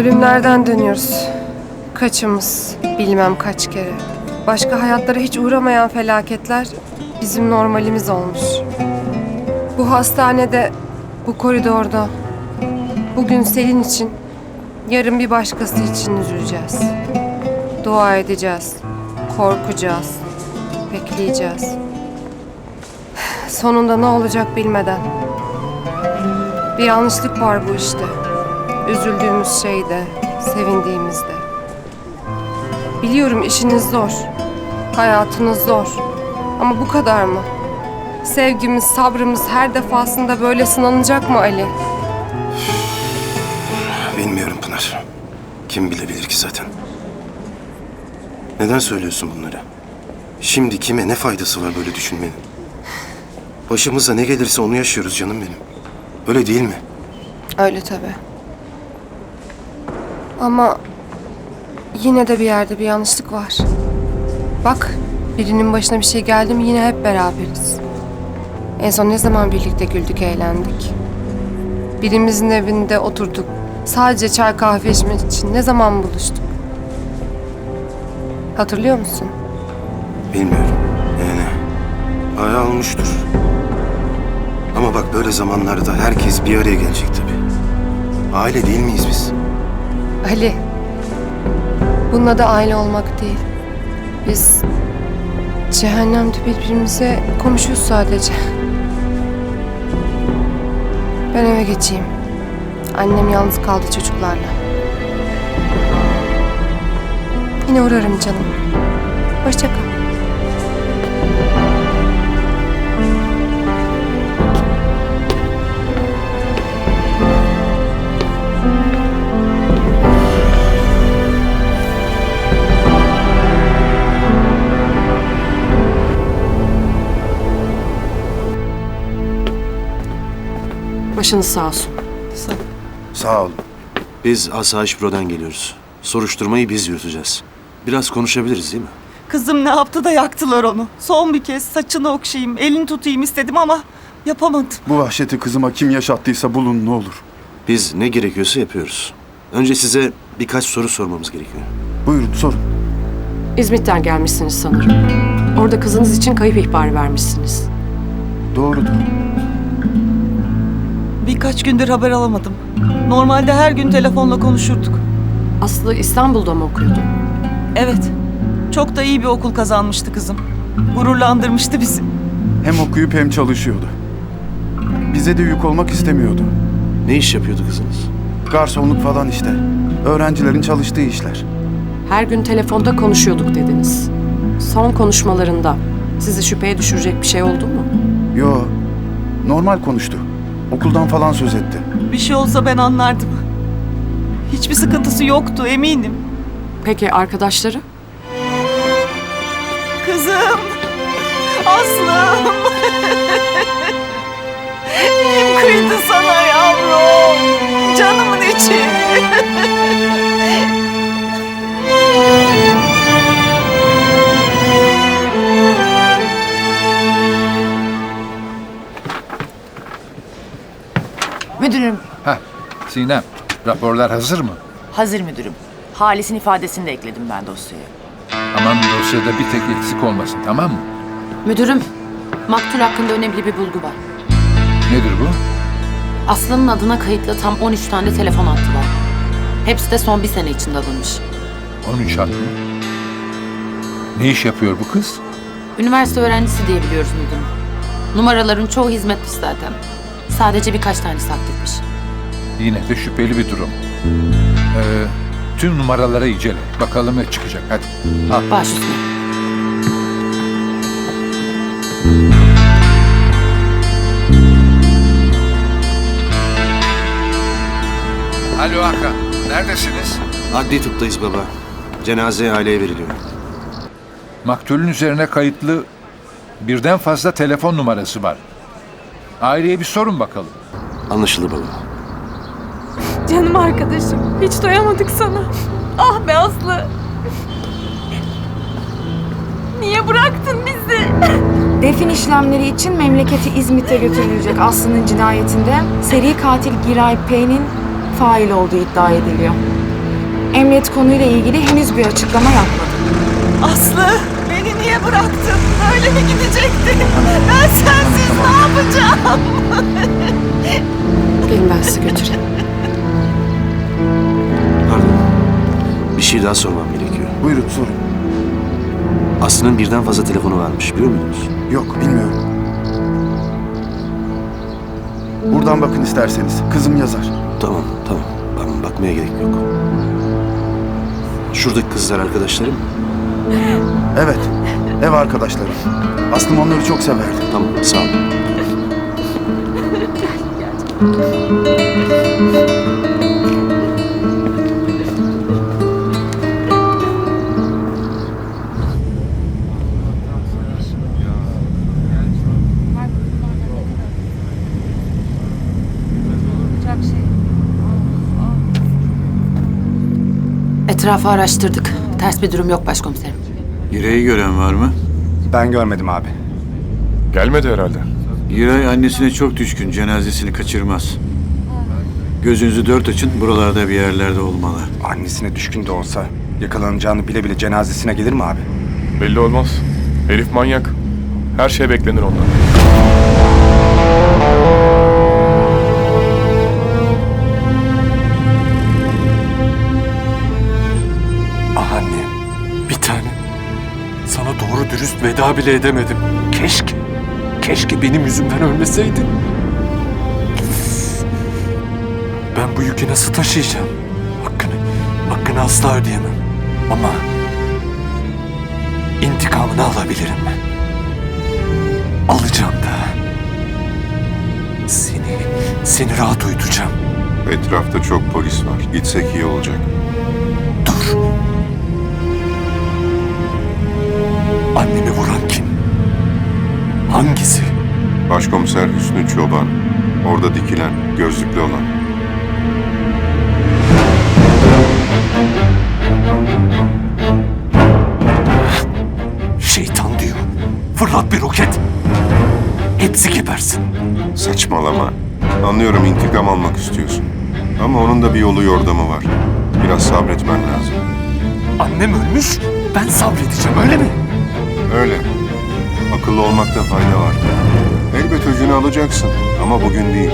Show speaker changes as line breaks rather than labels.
Ölümlerden dönüyoruz. Kaçımız, bilmem kaç kere. Başka hayatlara hiç uğramayan felaketler bizim normalimiz olmuş. Bu hastanede, bu koridorda, bugün Selin için, yarın bir başkası için üzüleceğiz. Dua edeceğiz, korkacağız, bekleyeceğiz. Sonunda ne olacak bilmeden. Bir yanlışlık var bu işte. Üzüldüğümüz şeyde, sevindiğimizde. Biliyorum işiniz zor. Hayatınız zor. Ama bu kadar mı? Sevgimiz, sabrımız her defasında böyle sınanacak mı Ali?
Bilmiyorum Pınar. Kim bilebilir ki zaten. Neden söylüyorsun bunları? Şimdi kime ne faydası var böyle düşünmenin? Başımıza ne gelirse onu yaşıyoruz canım benim. Öyle değil mi?
Öyle tabii. Ama yine de bir yerde bir yanlışlık var. Bak, birinin başına bir şey geldi mi yine hep beraberiz. En son ne zaman birlikte güldük, eğlendik? Birimizin evinde oturduk. Sadece çay kahve içmek için ne zaman buluştuk? Hatırlıyor musun?
Bilmiyorum. Yani ay almıştır. Ama bak böyle zamanlarda herkes bir araya gelecek tabii. Aile değil miyiz biz?
Ali, bunun adı aile olmak değil. Biz cehennemde birbirimize komşuyuz sadece. Ben eve geçeyim. Annem yalnız kaldı çocuklarla. Yine uğrarım canım. Hoşça kal.
Başınız sağ olsun.
Sağ ol. Biz Asayiş Büro'dan geliyoruz. Soruşturmayı biz yürüteceğiz. Biraz konuşabiliriz değil mi?
Kızım ne yaptı da yaktılar onu. Son bir kez saçını okşayayım, elini tutayım istedim ama yapamadım.
Bu vahşeti kızıma kim yaşattıysa bulun ne olur.
Biz ne gerekiyorsa yapıyoruz. Önce size birkaç soru sormamız gerekiyor.
Buyurun sorun.
İzmit'ten gelmişsiniz sanırım. Orada kızınız için kayıp ihbarı vermişsiniz.
Doğrudur.
Birkaç gündür haber alamadım. Normalde her gün telefonla konuşurduk.
Aslı İstanbul'da mı okuyordu?
Evet, çok da iyi bir okul kazanmıştı kızım. Gururlandırmıştı bizi.
Hem okuyup hem çalışıyordu. Bize de yük olmak istemiyordu.
Ne iş yapıyordu kızınız?
Garsonluk falan işte. Öğrencilerin çalıştığı işler.
Her gün telefonda konuşuyorduk dediniz. Son konuşmalarında sizi şüpheye düşürecek bir şey oldu mu?
Yo, normal konuştu. Okuldan falan söz etti.
Bir şey olsa ben anlardım. Hiçbir sıkıntısı yoktu eminim.
Peki arkadaşları?
Kızım! Aslım! Kim kıydı sana yavrum? Canımın içi!
Sinem, raporlar hazır mı?
hazır müdürüm. Halis'in ifadesini de ekledim ben dosyaya.
Aman dosyada bir tek eksik olmasın, tamam mı?
Müdürüm, maktul hakkında önemli bir bulgu var.
Nedir bu?
Aslı'nın adına kayıtlı tam 13 tane telefon hattı var. Hepsi de son bir sene içinde alınmış.
13 hat mı? Ne iş yapıyor bu kız?
Üniversite öğrencisi diye biliyoruz müdürüm. Numaraların çoğu hizmetmiş zaten. Sadece birkaç tanesi aktifmiş.
Yine de şüpheli bir durum. Ee, tüm numaraları incele. Bakalım ne çıkacak, hadi. Al.
Baş üstüne.
Alo Hakan, neredesiniz?
Adli tıptayız baba. Cenaze aileye veriliyor.
Maktulün üzerine kayıtlı birden fazla telefon numarası var. Aileye bir sorun bakalım.
Anlaşıldı baba.
Canım arkadaşım. Hiç doyamadık sana. Ah be Aslı. Niye bıraktın bizi?
Defin işlemleri için memleketi İzmit'e götürülecek Aslı'nın cinayetinde seri katil Giray P'nin fail olduğu iddia ediliyor. Emniyet konuyla ilgili henüz bir açıklama yapmadı.
Aslı beni niye bıraktın? Öyle mi gidecektin? Ben sensiz ne yapacağım?
Gelin ben sizi götüreyim.
Şey daha sormam gerekiyor.
Buyurun sorun.
Aslı'nın birden fazla telefonu varmış biliyor muydunuz?
Yok bilmiyorum. Buradan bakın isterseniz. Kızım yazar.
Tamam tamam. Ben bakmaya gerek yok. Şuradaki kızlar arkadaşlarım.
Evet. Ev arkadaşlarım. Aslım onları çok severdi.
Tamam sağ ol.
Etrafı araştırdık. Ters bir durum yok başkomiserim.
Giray'ı gören var mı?
Ben görmedim abi.
Gelmedi herhalde. Giray annesine çok düşkün, cenazesini kaçırmaz. Gözünüzü dört açın, buralarda bir yerlerde olmalı.
Annesine düşkün de olsa yakalanacağını bile bile cenazesine gelir mi abi?
Belli olmaz. Herif manyak. Her şey beklenir ondan.
Anne, bir tane. Sana doğru dürüst veda bile edemedim. Keşke, keşke benim yüzümden ölmeseydin. Ben bu yükü nasıl taşıyacağım? Hakkını, hakkını asla ödeyemem. Ama intikamını alabilirim. Alacağım da. Seni, seni rahat uyutacağım.
Etrafta çok polis var. Gitsek iyi olacak. Başkomiser Hüsnü Çoban. Orada dikilen, gözlüklü olan.
Şeytan diyor. Fırlat bir roket. Hepsi gebersin.
Saçmalama. Anlıyorum intikam almak istiyorsun. Ama onun da bir yolu yordamı var. Biraz sabretmen lazım.
Annem ölmüş, ben sabredeceğim öyle mi?
Öyle. Akıllı olmakta fayda var. Elbet öcünü alacaksın ama bugün değil.